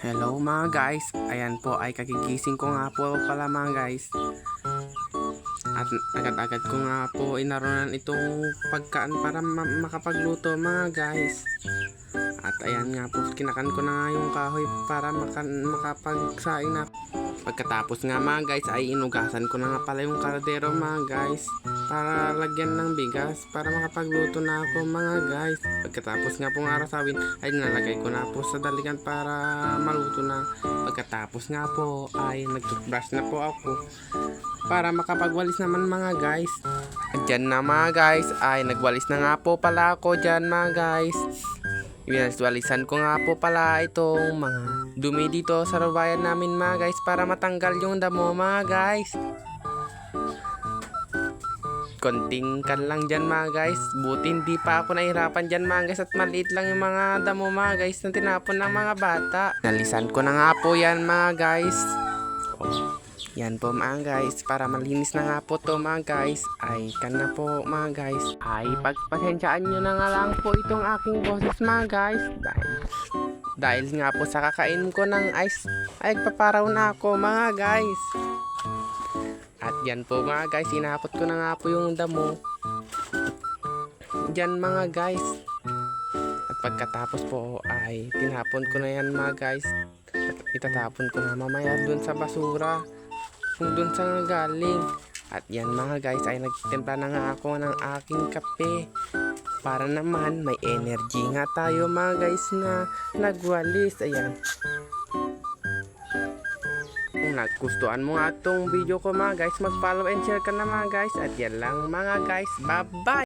Hello mga guys, ayan po ay kagigising ko nga po pala mga guys. At agad-agad ko nga po inaronan itong pagkaan para ma- makapagluto mga guys. At ayan nga po, kinakan ko na yung kahoy para maka- makapagsaing na. Pagkatapos nga mga guys ay inugasan ko na nga pala yung kaldero mga guys para lagyan ng bigas para makapagluto na ako mga guys. Pagkatapos nga pong arasawin ay nalagay ko na po sa daligan para maluto na. Pagkatapos nga po ay nag-toothbrush na po ako para makapagwalis naman mga guys. At dyan na mga guys ay nagwalis na nga po pala ako dyan mga guys. Winaswalisan ko nga po pala itong mga dumi dito sa bayan namin mga guys para matanggal yung damo mga guys. Konting kan lang dyan mga guys. Buti hindi pa ako nahirapan dyan mga guys at maliit lang yung mga damo mga guys na tinapon ng mga bata. Nalisan ko na nga po yan mga guys. Oh. Yan po mga guys, para malinis na nga po to mga guys, ay kan na po mga guys. Ay pagpasensyaan nyo na nga lang po itong aking boses mga guys. Dahil, dahil nga po sa kakain ko ng ice, ay paparaw na ako mga guys. At yan po mga guys, inapot ko na nga po yung damo. Yan mga guys. At pagkatapos po ay tinapon ko na yan mga guys. At itatapon ko na mamaya dun sa basura kung dun sa galing. At yan mga guys ay nagtimpla na nga ako ng aking kape. Para naman may energy nga tayo mga guys na nagwalis. Ayan. Kung nagustuhan mo nga itong video ko mga guys, mag-follow and share ka na mga guys. At yan lang mga guys. Bye-bye!